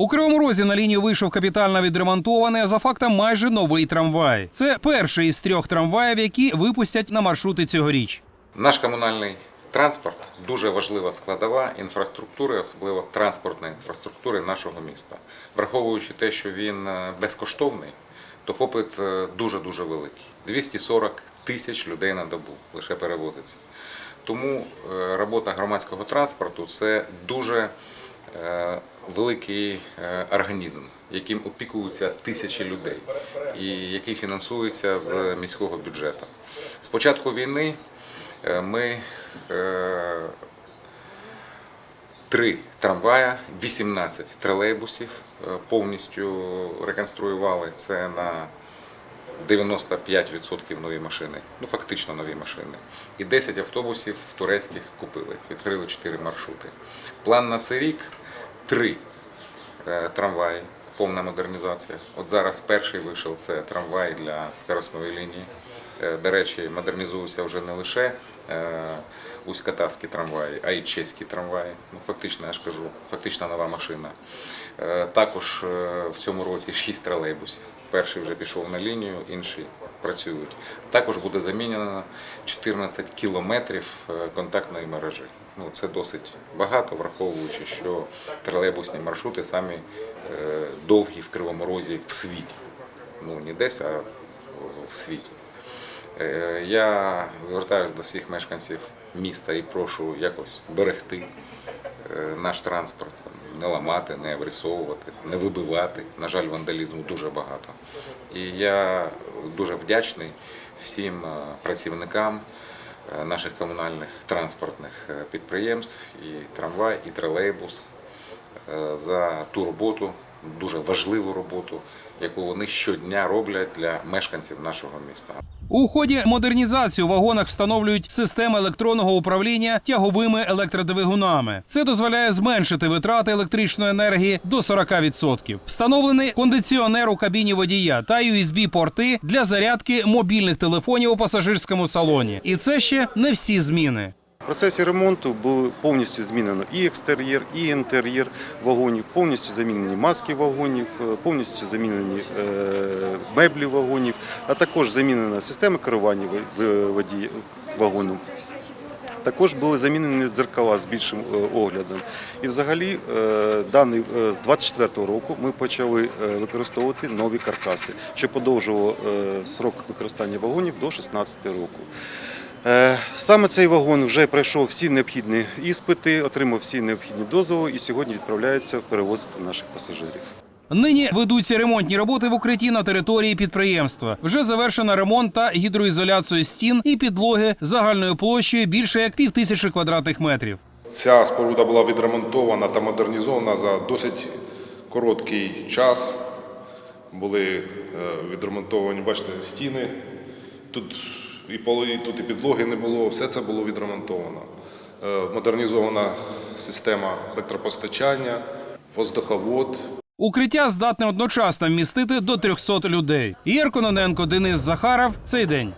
У Кривому Розі на лінію вийшов капітально відремонтований, а за фактом майже новий трамвай. Це перший із трьох трамваїв, які випустять на маршрути цьогоріч. Наш комунальний транспорт дуже важлива складова інфраструктури, особливо транспортної інфраструктури нашого міста. Враховуючи те, що він е, безкоштовний, то попит дуже дуже великий. 240 тисяч людей на добу лише перевозиться. Тому е, робота громадського транспорту це дуже великий е, організм, яким опікуються тисячі людей і який фінансується з міського бюджету. З початку війни е, ми е, три трамвая, 18 тролейбусів е, повністю реконструювали. Це на 95% нові машини, ну фактично нові машини. І 10 автобусів турецьких купили, відкрили 4 маршрути. План на цей рік 3 трамваї, повна модернізація. От зараз перший вийшов це трамвай для скоростної лінії. Е, До речі, модернізуються вже не лише е, узькотавські трамваї, а й чеські трамваї. Ну, фактично, я ж кажу, фактично нова машина. Е, Також е, в цьому році 6 тролейбусів. Перший вже пішов на лінію, інші працюють. Також буде замінено 14 кілометрів е, контактної мережі. Ну, це досить багато, враховуючи, що тролейбусні маршрути самі е, довгі в Кривому Розі в світі. Ну, не десь, а в світі. Е, Я звертаюся до всіх мешканців міста і прошу якось берегти наш транспорт, не ламати, не врисовувати, не вибивати. На жаль, вандалізму дуже багато. І я дуже вдячний всім е, працівникам е, наших комунальних транспортних е, підприємств, і трамвай, і тролейбус за ту роботу, дуже важливу роботу, яку вони щодня роблять для мешканців нашого міста. У ході модернізації у вагонах встановлюють системи електронного управління тяговими електродвигунами. Це дозволяє зменшити витрати електричної енергії до 40%. Встановлений кондиціонер у кабіні водія та USB-порти для зарядки мобільних телефонів у пасажирському салоні. І це ще не всі зміни. В процесі ремонту було повністю змінено і екстер'єр, і інтер'єр вагонів, повністю замінені маски вагонів, е, повністю замінені е, меблі вагонів, а також замінена система керування ви- Також були замінені дзеркала з більшим е, оглядом. І взагалі даний з 24-го року ми почали використовувати нові каркаси, що подовжувало срок використання вагонів до 16 року. Е, Саме цей вагон вже пройшов всі необхідні іспити, отримав всі необхідні дозволи і сьогодні відправляється перевозити наших пасажирів. Нині ведуться ремонтні роботи в укритті на території підприємства. Вже завершено ремонт та гідроізоляцію стін і підлоги загальною площею більше як півтисячі квадратних метрів. Ця споруда була відремонтована та модернізована за досить короткий час. Були е, відремонтовані, бачите, стіни. Тут і полої тут і підлоги не було, все це було відремонтовано. Е, Модернізована система електропостачання, воздуховод, Укриття здатне одночасно вмістити до 300 людей. Ігор Кононенко, Денис Захаров. Цей день.